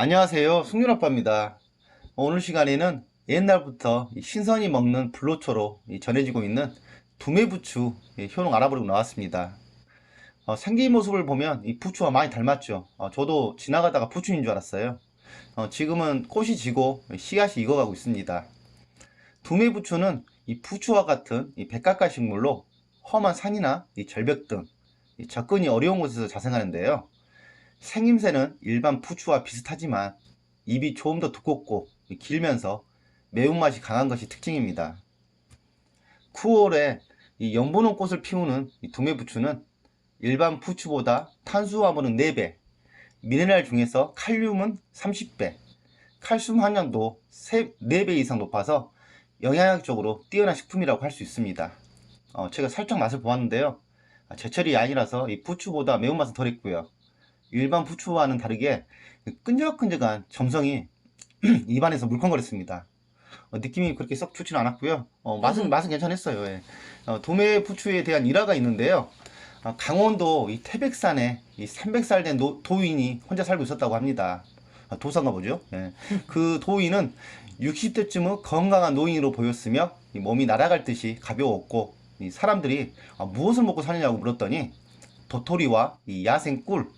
안녕하세요. 숙률아빠입니다. 오늘 시간에는 옛날부터 이 신선히 먹는 불로초로 이 전해지고 있는 두메부추 이 효능 알아보려고 나왔습니다. 어, 생긴 모습을 보면 이 부추와 많이 닮았죠. 어, 저도 지나가다가 부추인 줄 알았어요. 어, 지금은 꽃이 지고 씨앗이 익어가고 있습니다. 두메부추는 이 부추와 같은 이 백각과 식물로 험한 산이나 이 절벽 등이 접근이 어려운 곳에서 자생하는데요. 생김새는 일반 부추와 비슷하지만 입이 조금 더 두껍고 길면서 매운맛이 강한 것이 특징입니다. 9월에 이 연분홍 꽃을 피우는 이 두메부추는 일반 부추보다 탄수화물은 4배, 미네랄 중에서 칼륨은 30배, 칼슘 함량도 4배 이상 높아서 영양학적으로 뛰어난 식품이라고 할 수 있습니다. 어, 제가 살짝 맛을 보았는데요. 아, 제철이 아니라서 이 부추보다 매운맛은 덜했고요. 일반 부추와는 다르게 끈적끈적한 점성이 입안에서 물컹거렸습니다. 어, 느낌이 그렇게 썩 좋지는 않았고요. 어, 맛은 맛은 괜찮았어요. 예. 어, 도매 부추에 대한 일화가 있는데요. 아, 강원도 이 태백산에 이 300살 된 노- 도인이 혼자 살고 있었다고 합니다. 아, 도사인가 보죠. 예. 그 도인은 60대쯤의 건강한 노인으로 보였으며 이 몸이 날아갈 듯이 가벼웠고 이 사람들이 아, 무엇을 먹고 사느냐고 물었더니 도토리와 이 야생 꿀,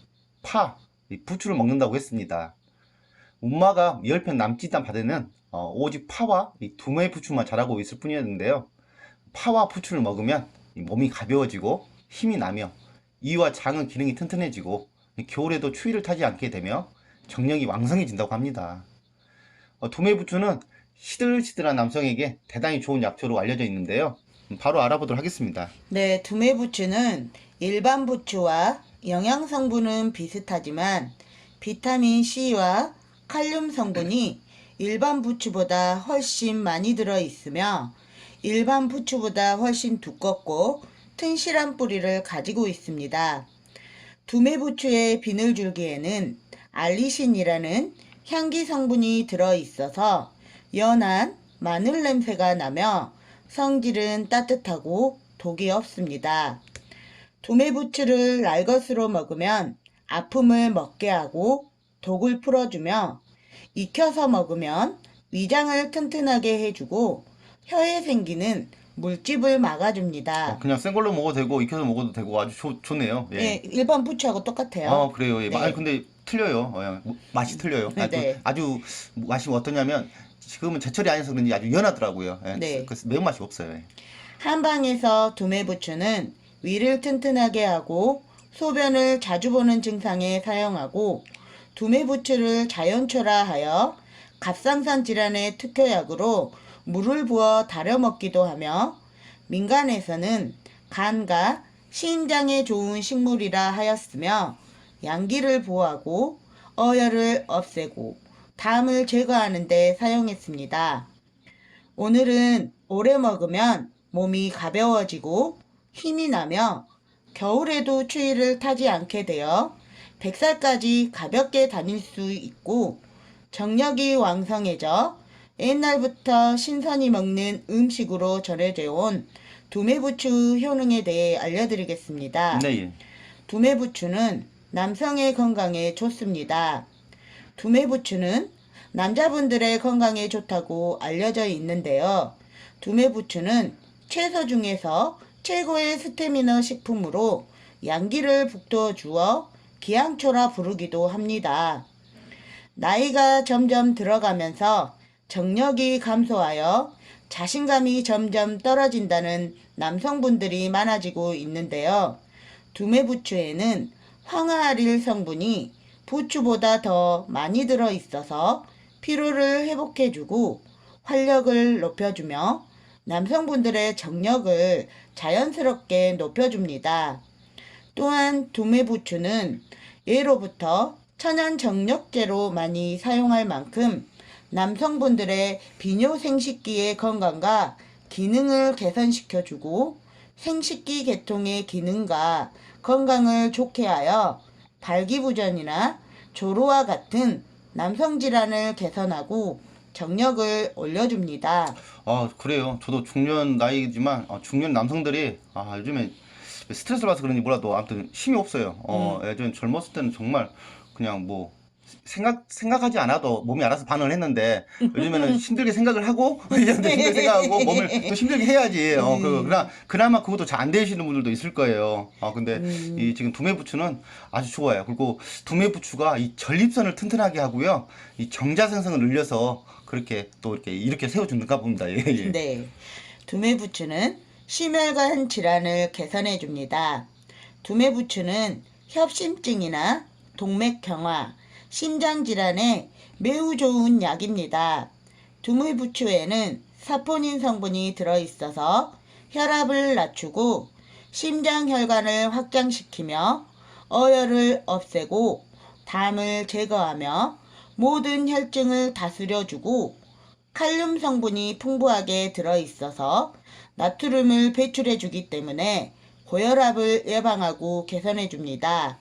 파, 이 부추를 먹는다고 했습니다. 엄마가 열편 남짓 한 바다는 어, 오직 파와 이 두메 부추만 자라고 있을 뿐이었는데요. 파와 부추를 먹으면 이 몸이 가벼워지고 힘이 나며 이와 장의 기능이 튼튼해지고 이 겨울에도 추위를 타지 않게 되며 정력이 왕성해진다고 합니다. 어, 두메 부추는 시들시들한 남성에게 대단히 좋은 약초로 알려져 있는데요. 음, 바로 알아보도록 하겠습니다. 네, 두메부추는 일반 부추와 영양 성분은 비슷하지만 비타민 C와 칼륨 성분이 일반 부추보다 훨씬 많이 들어 있으며 일반 부추보다 훨씬 두껍고 튼실한 뿌리를 가지고 있습니다. 두메부추의 비늘줄기에는 알리신이라는 향기 성분이 들어 있어서 연한 마늘 냄새가 나며 성질은 따뜻하고 독이 없습니다. 두메부추를 날것으로 먹으면 아픔을 먹게 하고 독을 풀어주며 익혀서 먹으면 위장을 튼튼하게 해주고 혀에 생기는 물집을 막아줍니다. 어, 그냥 생 걸로 먹어도 되고 익혀서 먹어도 되고 아주 좋, 좋네요. 예. 예, 일반 부추하고 똑같아요. 아 그래요. 예. 네. 아니 근데 틀려요. 어, 뭐, 맛이 틀려요. 네, 아주, 네. 아주 맛이 어떠냐면 지금은 제철이 아니어서 그런지 아주 연하더라고요. 예. 네. 그래서 매운맛이 없어요. 예. 한방에서 두메부추는 위를 튼튼하게 하고 소변을 자주 보는 증상에 사용하고 두메부추를 자연초라하여 갑상선 질환의 특효약으로 물을 부어 달여 먹기도 하며 민간에서는 간과 신장에 좋은 식물이라 하였으며 양기를 보호하고 어혈을 없애고 담을 제거하는 데 사용했습니다. 오늘은 오래 먹으면 몸이 가벼워지고 힘이 나며 겨울에도 추위를 타지 않게 되어 100살까지 가볍게 다닐 수 있고 정력이 왕성해져 옛날부터 신선히 먹는 음식으로 전해져 온 두메부추 효능에 대해 알려드리겠습니다. 네. 예. 두메부추는 남성의 건강에 좋습니다. 두메부추는 남자분들의 건강에 좋다고 알려져 있는데요. 두메부추는 채소 중에서 최고의 스테미너 식품으로 양기를 북돋워 주어 기양초라 부르기도 합니다. 나이가 점점 들어가면서 정력이 감소하여 자신감이 점점 떨어진다는 남성분들이 많아지고 있는데요. 두메부추에는 황화알일 성분이 부추보다 더 많이 들어 있어서 피로를 회복해주고 활력을 높여주며 남성분들의 정력을 자연스럽게 높여줍니다. 또한 두메부추는 예로부터 천연 정력제로 많이 사용할 만큼 남성분들의 비뇨 생식기의 건강과 기능을 개선시켜주고 생식기 계통의 기능과 건강을 좋게 하여 발기부전이나 조로와 같은 남성 질환을 개선하고 정력을 올려줍니다. 아 그래요. 저도 중년 나이지만 아, 중년 남성들이 아 요즘에 스트레스를 받아서 그런지 몰라도 아무튼 힘이 없어요. 어 음. 예전 젊었을 때는 정말 그냥 뭐 생각 생각하지 않아도 몸이 알아서 반응을 했는데 요즘에는 힘들게 생각을 하고 이제 또 힘들게 생각하고 몸을 또 힘들게 해야지. 어, 그 그나 그나마 그것도 잘 안 되시는 분들도 있을 거예요. 아 근데 음. 이 지금 두뇌 부추는 아주 좋아요. 그리고 두뇌 부추가 이 전립선을 튼튼하게 하고요. 이 정자 생성을 늘려서 그렇게 또 이렇게 이렇게 세워주는가 봅니다. 예, 예. 네. 두뇌부추는 심혈관 질환을 개선해 줍니다. 두뇌부추는 협심증이나 동맥 경화, 심장 질환에 매우 좋은 약입니다. 두뇌부추에는 사포닌 성분이 들어 있어서 혈압을 낮추고 심장 혈관을 확장시키며 어혈을 없애고 담을 제거하며 모든 혈증을 다스려주고 칼륨 성분이 풍부하게 들어 있어서 나트륨을 배출해 주기 때문에 고혈압을 예방하고 개선해 줍니다.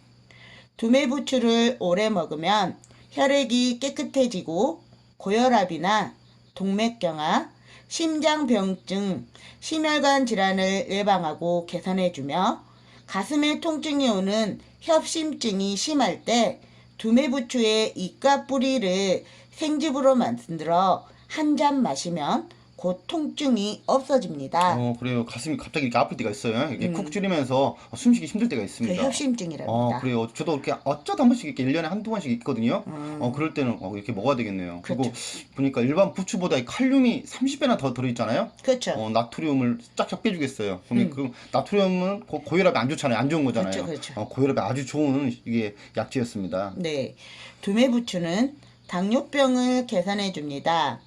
두뇌부추를 오래 먹으면 혈액이 깨끗해지고 고혈압이나 동맥경화, 심장병증, 심혈관 질환을 예방하고 개선해 주며 가슴에 통증이 오는 협심증이 심할 때 두뇌부추의 잎과 뿌리를 생즙으로 만들어 한 잔 마시면 곧 통증이 없어집니다. 어 그래요. 가슴이 갑자기 이렇게 아플 때가 있어요. 이게 음. 쿡 줄이면서 숨쉬기 힘들 때가 그 있습니다. 협심증이랍니다. 어 그래요. 저도 이렇게 어쩌다 한 번씩 이렇게 1년에 한두 번씩 있거든요. 음. 어 그럴 때는 어, 이렇게 먹어야 되겠네요. 그리고 그렇죠. 보니까 일반 부추보다 이 칼륨이 30배나 더 들어있잖아요. 그렇죠. 어, 나트륨을 쫙쫙 빼주겠어요. 음. 그 나트륨은 고, 고혈압에 안 좋잖아요. 안 좋은 거잖아요. 그렇죠, 그렇죠. 어, 고혈압에 아주 좋은 이게 약재였습니다. 네. 두뇌부추는 당뇨병을 개선해 줍니다.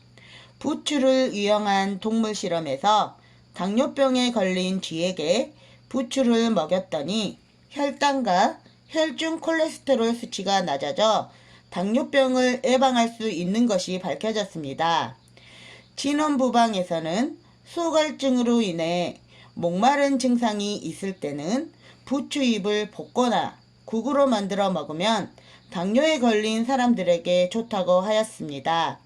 부추를 이용한 동물 실험에서 당뇨병에 걸린 쥐에게 부추를 먹였더니 혈당과 혈중 콜레스테롤 수치가 낮아져 당뇨병을 예방할 수 있는 것이 밝혀졌습니다. 진원부방에서는 소갈증으로 인해 목마른 증상이 있을 때는 부추잎을 볶거나 국으로 만들어 먹으면 당뇨에 걸린 사람들에게 좋다고 하였습니다.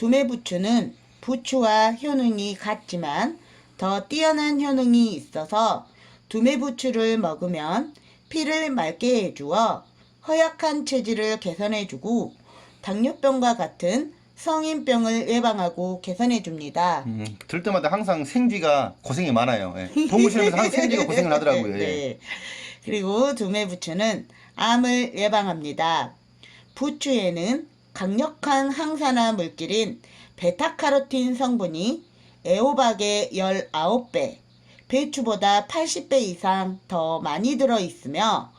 두뇌부추는 부추와 효능이 같지만 더 뛰어난 효능이 있어서 두뇌부추를 먹으면 피를 맑게 해주어 허약한 체질을 개선해주고 당뇨병과 같은 성인병을 예방하고 개선해줍니다. 음, 들 때마다 항상 생쥐가 고생이 많아요. 예. 동물실험에서 항상 생쥐가 고생을 하더라고요. 예. 네. 그리고 두뇌부추는 암을 예방합니다. 부추에는 강력한 항산화 물질인 베타카로틴 성분이 애호박의 19배, 배추보다 80배 이상 더 많이 들어 있으며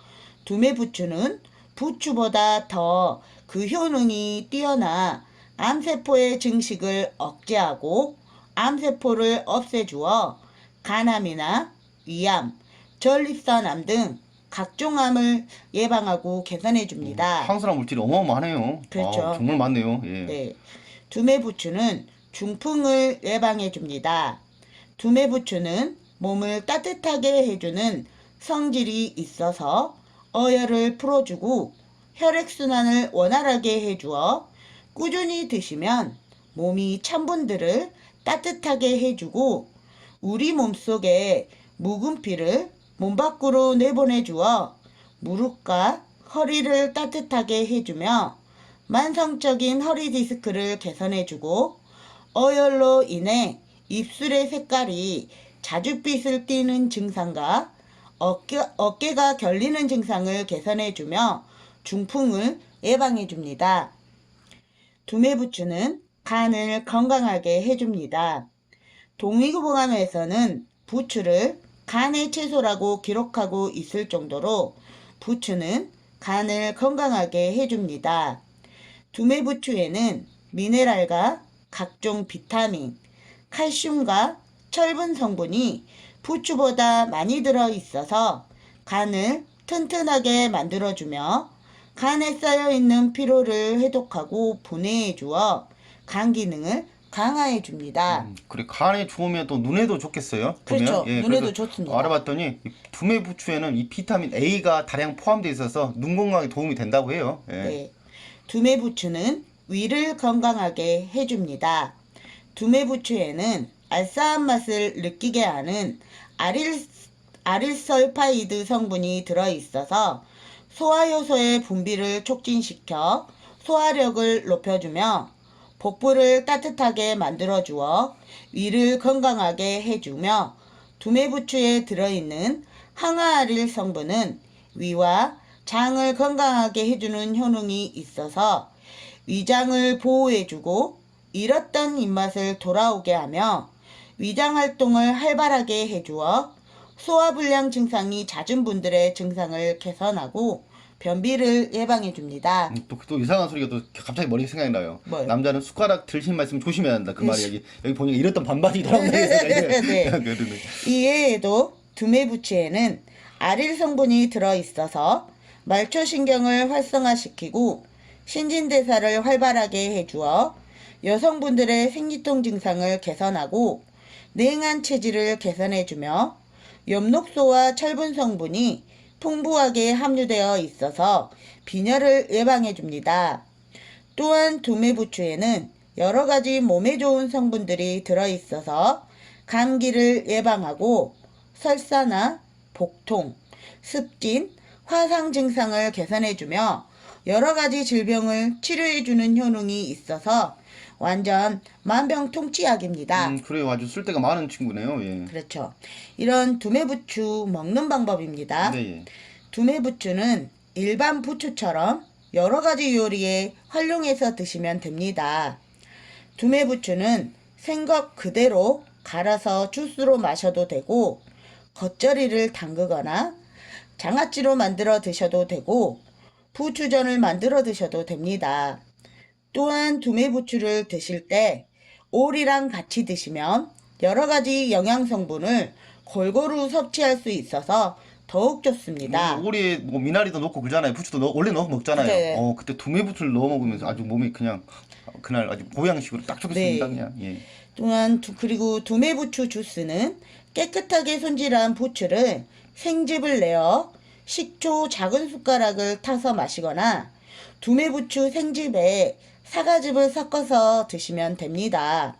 두뇌부추는 부추보다 더 그 효능이 뛰어나 암세포의 증식을 억제하고 암세포를 없애주어 간암이나 위암, 전립선암 등 각종 암을 예방하고 개선해 줍니다. 항산화 물질이 어마어마하네요. 그렇죠. 아, 정말 많네요. 예. 네. 두뇌부추는 중풍을 예방해 줍니다. 두뇌부추는 몸을 따뜻하게 해주는 성질이 있어서 어혈을 풀어주고 혈액순환을 원활하게 해주어 꾸준히 드시면 몸이 찬 분들을 따뜻하게 해주고 우리 몸속에 묵은 피를 몸 밖으로 내보내 주어 무릎과 허리를 따뜻하게 해주며 만성적인 허리 디스크를 개선해주고 어혈로 인해 입술의 색깔이 자줏빛을 띠는 증상과 어깨, 어깨가 결리는 증상을 개선해주며 중풍을 예방해줍니다. 두뇌부추는 간을 건강하게 해줍니다. 동의보감에서는 부추를 간의 채소라고 기록하고 있을 정도로 부추는 간을 건강하게 해줍니다. 두뇌부추에는 미네랄과 각종 비타민, 칼슘과 철분 성분이 부추보다 많이 들어 있어서 간을 튼튼하게 만들어주며 간에 쌓여있는 피로를 해독하고 분해해 주어 간 기능을 강화해 줍니다. 음, 그래 간에 좋으면 또 눈에도 좋겠어요. 보면. 그렇죠. 예, 눈에도 좋습니다. 알아봤더니 이 두뇌 부추에는 이 비타민 A가 다량 포함되어 있어서 눈 건강에 도움이 된다고 해요. 예. 네. 두뇌부추는 위를 건강하게 해줍니다. 두뇌부추에는 알싸한 맛을 느끼게 하는 아릴, 아릴설파이드 성분이 들어있어서 소화효소의 분비를 촉진시켜 소화력을 높여주며 복부를 따뜻하게 만들어 주어 위를 건강하게 해주며 두뇌부추에 들어있는 항아아릴 성분은 위와 장을 건강하게 해주는 효능이 있어서 위장을 보호해주고 잃었던 입맛을 돌아오게 하며 위장 활동을 활발하게 해주어 소화불량 증상이 잦은 분들의 증상을 개선하고 변비를 예방해 줍니다. 음, 또, 또 이상한 소리가 또 갑자기 머리에 생각이 나요. 뭐요? 남자는 숟가락 들신 말씀 조심해야 한다. 그 말이. 여기 여기 보니까 이랬던 반반이더라고요. 네. 그러네. 이외에도 두뇌부추에는 아릴 성분이 들어 있어서 말초 신경을 활성화시키고 신진대사를 활발하게 해주어 여성분들의 생리통 증상을 개선하고 냉한 체질을 개선해주며 엽록소와 철분 성분이 풍부하게 함유되어 있어서 빈혈을 예방해 줍니다. 또한 두뇌부추에는 여러 가지 몸에 좋은 성분들이 들어있어서 감기를 예방하고 설사나 복통, 습진, 화상 증상을 개선해주며 여러 가지 질병을 치료해주는 효능이 있어서 완전 만병통치약입니다. 음, 그래요. 아주 쓸데가 많은 친구네요. 예. 그렇죠. 이런 두뇌부추 먹는 방법입니다. 네, 예. 두뇌부추는 일반 부추처럼 여러 가지 요리에 활용해서 드시면 됩니다. 두뇌부추는 생것 그대로 갈아서 주스로 마셔도 되고 겉절이를 담그거나 장아찌로 만들어 드셔도 되고 부추전을 만들어 드셔도 됩니다. 또한 두뇌부추를 드실 때 오리랑 같이 드시면 여러 가지 영양 성분을 골고루 섭취할 수 있어서 더욱 좋습니다. 뭐 오리에 뭐 미나리도 넣고 그러잖아요. 부추도 넣, 원래 넣어 먹잖아요. 네. 어, 그때 두뇌부추를 넣어 먹으면서 아주 몸이 그냥 그날 아주 보양식으로 딱 좋겠습니다. 네. 그냥. 예. 또한 두- 그리고 두뇌부추 주스는 깨끗하게 손질한 부추를 생즙을 내어 식초 작은 숟가락을 타서 마시거나 두뇌부추 생즙에 사과즙을 섞어서 드시면 됩니다.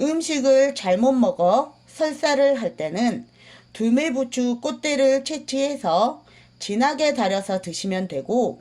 음식을 잘못 먹어 설사를 할 때는 두뇌부추 꽃대를 채취해서 진하게 달여서 드시면 되고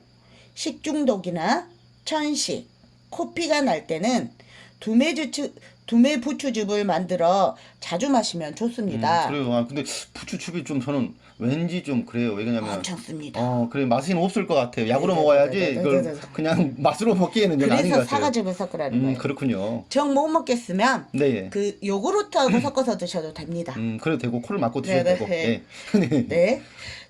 식중독이나 천식, 코피가 날 때는 두뇌주추, 두뇌부추즙을 만들어 자주 마시면 좋습니다. 음, 그래요. 아, 근데 부추즙이 좀 저는 왠지 좀 그래요. 왜냐면 괜찮습니다. 어, 그래 맛은 없을 것 같아요. 약으로 네, 네, 먹어야지 네, 네, 이걸 네, 네, 네. 그냥 맛으로 먹기에는 좀 아닌 것 그래서 같아요. 사과즙을 섞으라는 음, 거예요. 그렇군요. 정 못 먹겠으면 네, 예. 그 요구르트하고 섞어서 드셔도 됩니다. 음, 그래도 되고 코를 막고 네, 드셔도 네, 되고. 예. 네. 네.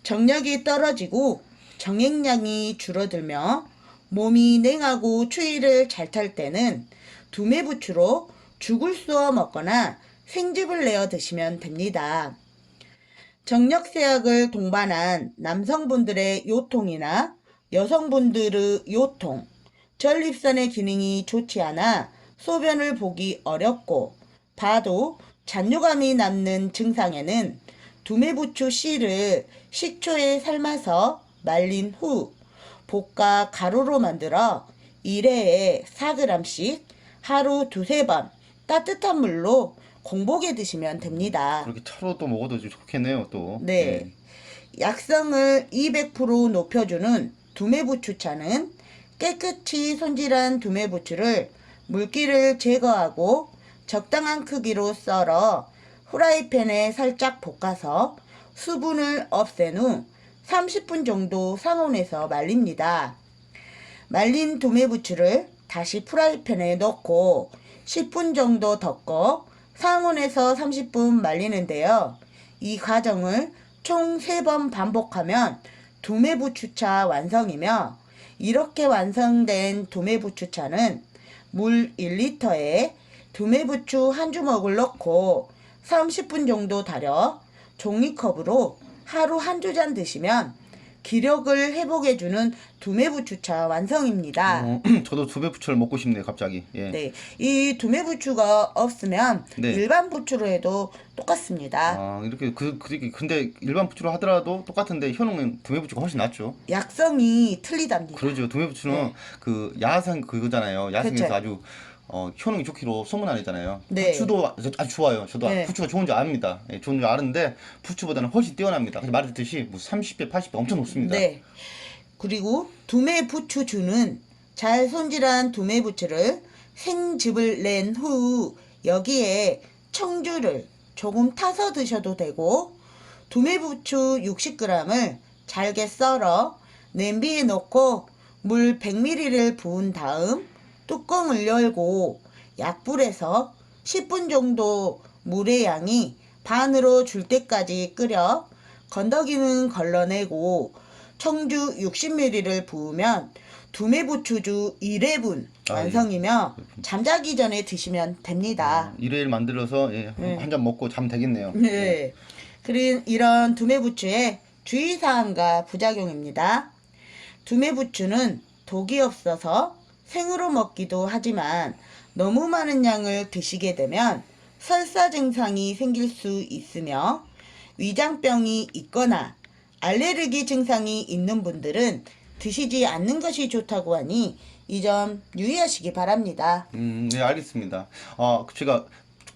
정력이 떨어지고 정액량이 줄어들며 몸이 냉하고 추위를 잘 탈 때는 두뇌부추로 죽을 쏘아 먹거나 생즙을 내어 드시면 됩니다. 정력쇠약을 동반한 남성분들의 요통이나 여성분들의 요통, 전립선의 기능이 좋지 않아 소변을 보기 어렵고 봐도 잔뇨감이 남는 증상에는 두뇌부추 씨를 식초에 삶아서 말린 후 볶아 가루로 만들어 1회에 4g씩 하루 두세 번 따뜻한 물로 공복에 드시면 됩니다. 그렇게 차로 또 먹어도 좋겠네요, 또. 네. 약성을 200% 높여주는 두뇌부추차는 깨끗이 손질한 두뇌부추를 물기를 제거하고 적당한 크기로 썰어 후라이팬에 살짝 볶아서 수분을 없앤 후 30분 정도 상온에서 말립니다. 말린 두뇌부추를 다시 프라이팬에 넣고 10분 정도 덮고 상온에서 30분 말리는데요. 이 과정을 총 3번 반복하면 두뇌부추차 완성이며 이렇게 완성된 두뇌부추차는 물 1리터에 두뇌부추 한 주먹을 넣고 30분 정도 달여 종이컵으로 하루 한두 잔 드시면 기력을 회복해주는 두뇌부추차 완성입니다. 어, 저도 두배 부추를 먹고 싶네요, 갑자기. 예. 네, 이 두뇌부추가 없으면 네. 일반 부추로 해도 똑같습니다. 아, 이렇게 그, 그 근데 일반 부추로 하더라도 똑같은데 효능은 두매 부추가 훨씬 낫죠. 약성이 틀리답니다. 그러죠. 두매 부추는 네. 그 야생 그거잖아요. 야생에서 그쵸. 아주 어, 효능이 좋기로 소문나잖아요. 네. 부추도 아주 좋아요. 저도 네. 부추가 좋은 줄 압니다. 예, 좋은 줄 아는데 부추보다는 훨씬 뛰어납니다. 그래서 말했듯이 뭐 30배, 80배 엄청 높습니다. 네. 그리고 두뇌부추주는 잘 손질한 두메 부추를 생즙을 낸 후 여기에 청주를 조금 타서 드셔도 되고 두메 부추 60g을 잘게 썰어 냄비에 넣고 물 100ml를 부은 다음 뚜껑을 열고 약불에서 10분 정도 물의 양이 반으로 줄 때까지 끓여 건더기는 걸러내고 청주 60ml를 부으면 두메부추주 1회분 아, 완성이며 잠자기 전에 드시면 됩니다. 일요일 만들어서 예, 네. 한잔 먹고 자면 되겠네요. 네. 그리고 이런 두메부추의 주의사항과 부작용입니다. 두메부추는 독이 없어서 생으로 먹기도 하지만 너무 많은 양을 드시게 되면 설사 증상이 생길 수 있으며 위장병이 있거나 알레르기 증상이 있는 분들은 드시지 않는 것이 좋다고 하니 이 점 유의하시기 바랍니다. 음, 네, 알겠습니다. 어, 제가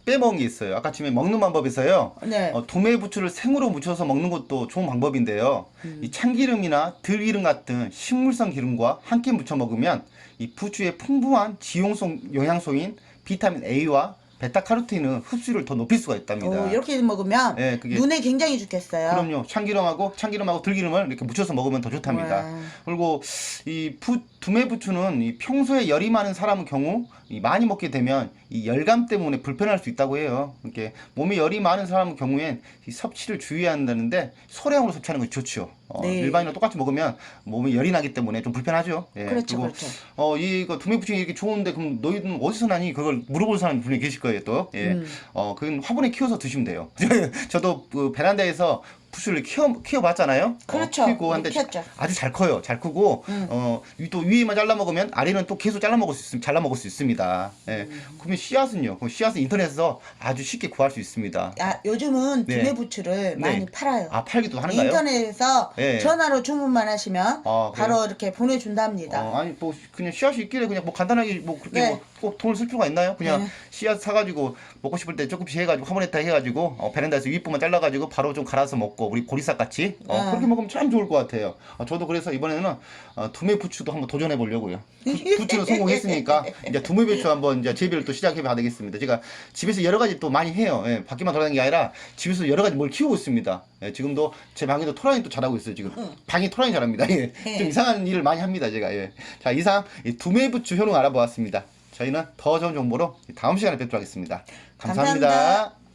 빼먹은 게 있어요. 아까 처음에 먹는 방법에서요. 네. 어, 도매부추를 생으로 무쳐서 먹는 것도 좋은 방법인데요. 이 참기름이나 들기름 같은 식물성 기름과 함께 무쳐 먹으면 이 부추의 풍부한 지용성 영양소인 비타민 A와 베타카로틴은 흡수를 더 높일 수가 있답니다. 오, 이렇게 먹으면 네, 그게- 눈에 굉장히 좋겠어요. 그럼요. 참기름하고 참기름하고 들기름을 이렇게 묻혀서 먹으면 더 좋답니다. 와. 그리고 이 부, 두메부추는 이 평소에 열이 많은 사람 경우 이 많이 먹게 되면 이 열감 때문에 불편할 수 있다고 해요. 이렇게 몸에 열이 많은 사람 경우엔 이 섭취를 주의해야 한다는데 소량으로 섭취하는 것이 좋죠. 어, 네. 일반인과 똑같이 먹으면 몸에 열이 나기 때문에 좀 불편하죠. 예. 그렇죠, 그리고 그렇죠. 어, 이거 두메부추 이렇게 좋은데 그럼 너희는 어디서 나니? 그걸 물어볼 사람이 분명히 계실 거예요, 또. 예. 음. 어, 그건 화분에 키워서 드시면 돼요. 저도 그 베란다에서 부추를 키워 키워봤잖아요. 그렇죠. 어, 키우고 한데 키웠죠. 아주 잘 커요. 잘 크고 음. 어, 위- 또 위에만 잘라 먹으면 아래는 또 계속 잘라 먹을 수 있, 잘라 먹을 수 있습니다. 예. 음. 그러면 씨앗은요. 그럼 씨앗은 인터넷에서 아주 쉽게 구할 수 있습니다. 아, 요즘은 네. 두메부추를 많이 팔아요. 아 팔기도 하는가요? 인터넷에서 예. 전화로 주문만 하시면 아? 바로 이렇게 보내준답니다. 어, 아니 뭐 그냥 씨앗이 있길래 그냥 뭐 간단하게 뭐 그렇게 네. 뭐꼭 돈을 쓸 필요가 있나요? 그냥 네. 씨앗 사가지고 먹고 싶을 때 조금씩 해가지고 화분에다 해가지고 어, 베란다에서 윗부분 잘라가지고 바로 좀 갈아서 먹고 우리 보리쌀 같이 어, 아. 그렇게 먹으면 참 좋을 것 같아요. 어, 저도 그래서 이번에는 어, 두메 부추도 한번 도전해 보려고요. 부추는 성공했으니까 이제 두메 부추 한번 이제 재배를 또 시작해 봐야 되겠습니다. 제가 집에서 여러 가지 또 많이 해요. 예, 밖에만 돌아다니는 게 아니라 집에서 여러 가지 뭘 키우고 있습니다. 예, 지금도 제 방에도 토라니 또 자라고 있어요. 지금 방이 토라니 자랍니다. 예, 좀 이상한 일을 많이 합니다. 제가 예. 자 이상 이 두메 부추 효능 알아보았습니다. 저희는 더 좋은 정보로 다음 시간에 뵙도록 하겠습니다 감사합니다. 감사합니다.